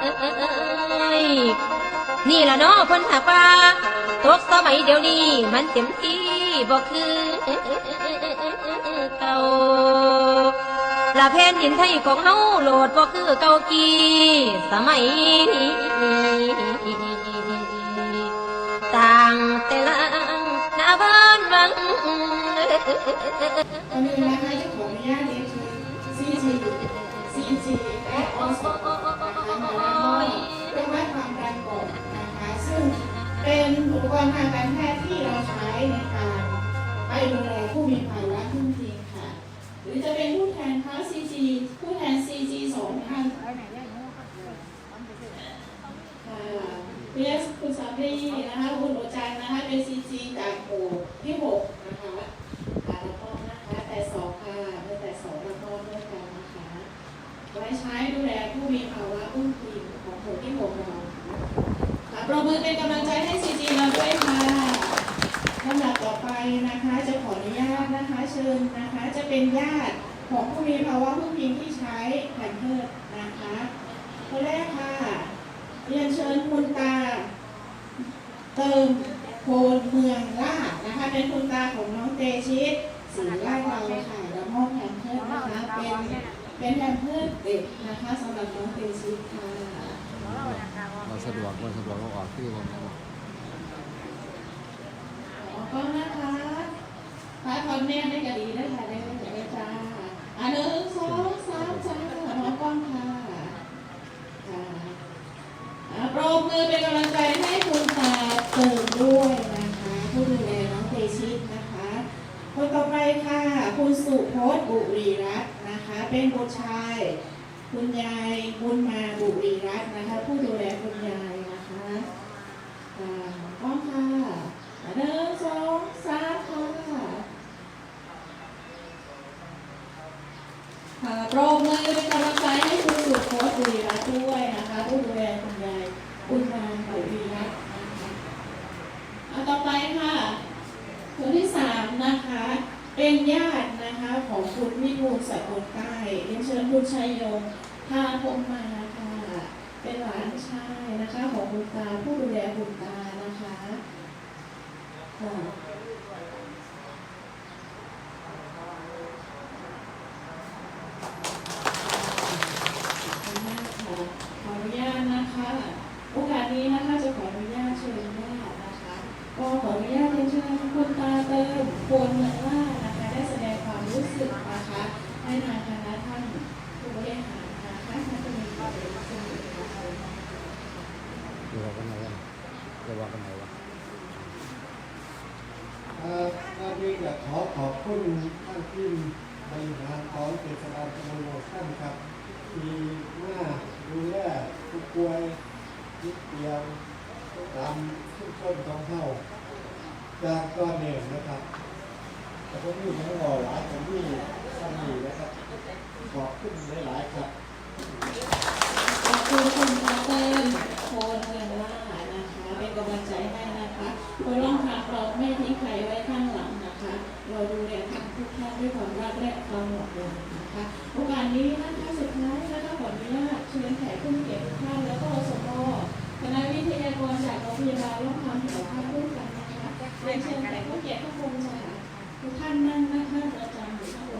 ยนี่ละเนาะเพิ่นหากว่าตกสมัยเดี๋ยวนี้มันเต็มที่บ่คือเก่าละแผ่นดินไทยของเฮาโหลดบ่คือเก่ากี้สมัยนี้ต่างแต่ละหน้าบ้านวังตอนนี้นะคะจะขออนุญาตเรียนเชิญ CG CG และอ สมนะคะมาแล้วก็เครื่องวัดความดันก่อนะคะ ซึ่งเป็นอุปกรณ์ทางการแพทย์ที่เราใช้ในการไปดูแลผู้มีภาวะพึ่งพิงค่ะ หรือจะเป็นผู้แทนค้า CG ผู้แทน CG สองท่านค่ะเรียกคุณสามีนะคะ คุณโอจันนะคะ เป็น CG จากโอที่หกนะคะ ใช้ดูแลผู้มีภาวะอุ้มพิงของคนที่หกเราค่ะปรบมือเป็นกำลังใจให้ซีจีเราด้วยค่ะลำดับต่อไปนะคะจะขออนุญาตนะคะเชิญนะคะจะเป็นญาติของผู้มีภาวะอุ้มพิงที่ใช้แผ่นเพิดนะคะคนแรกค่ะเรียนเชิญคุณตา เติมโพนเมืองลาดนะคะเป็นคุณตาของน้องเตชิตสีลาดเราค่ะแล้วมอบแทนเพื่อนนะคะเป็น เป็นแทนเพื่อนเด็กนะคะสำหรับน้องเตชิตค่ะเราสะดวกเราสะดวกเราออกที่ผมนะขอบคุณนะคะพระพรแม่ได้กระดีได้ค่ะได้ได้ได้จ้าอันหนึ่งสองสามจ้าหมอกล้องค่ะค่ะอ่าปรบมือเป็นกำลังใจให้คุณตาเติมด้วยนะคะ ผู้ดูแลน้องเตชิตนะคะ คนต่อไปค่ะ คุณสุพจน์บุรีรัตน์นะคะ เป็นบุตรชาย คุณยายบุญมาบุรีรัตน์นะคะ ผู้ดูแลคุณยายนะคะอ่าก้องค่ะหนึ่งสองสามค่ะค่ะปรบมือเป็นกำลังใจให้คุณสุพจน์บุรีรัตน์ด้วยนะคะ ผู้ดูแลคุณยายบุญมาบุรีรัตน์นะคะเอาต่อไปค่ะคนที่สามนะคะ เป็นญาติ ของคุณวิทูลสกลใต้เรียนเชิญคุณชัยยงพาพงมาค่ะ เป็นหลานชายนะคะ ของคุณตาผู้ดูแลคุณตานะคะค่ะขออนุญาตนะคะ โอกาสนี้นะคะจะขออนุญาตเชิญญาตินะคะ ก็ขออนุญาตเรียนเชิญคุณตาเติมควรเมืองล่านะคะ ได้แสดงความรู้สึกนะคะ ให้ทางคณะท่านผู้บริหารนะคะท่านจะมีความรู้สึกนะคะ เดี๋ยวบอ กันไหนวะเดี๋ยวบอกกันไหนวะเอ่อตอนนี้อยากขอขอบคุณท่านที่บริหารของเทศบาลตำบลโลท่านครับที่มาดูแลผู้ป่วยนิดเดียวตามชุมชนของเฮาจากก่อนเองนะครับแต่ผมมีทั้งหล่อหลายผมมีท่านนี้นะครับ ขอบคุณหลายๆครับ ขอบคุณคุณตา ด้วยความรักและความห่วงใยนะคะโอกาสนี้ท่านท่าสุดท้าล้วก่ขออนุญาตเชิญแขกผู้มีเกียรติทุกท่านแล้วก็สมคณะวิทยากรจากโรงพยาบาลร่วมทำหัวข้พร่วมกันนะคะเรียนเชิญแขกผู้เกียรติทุกคค่ะทุกท่านนั่งนั่งประจอยู่ข้างบน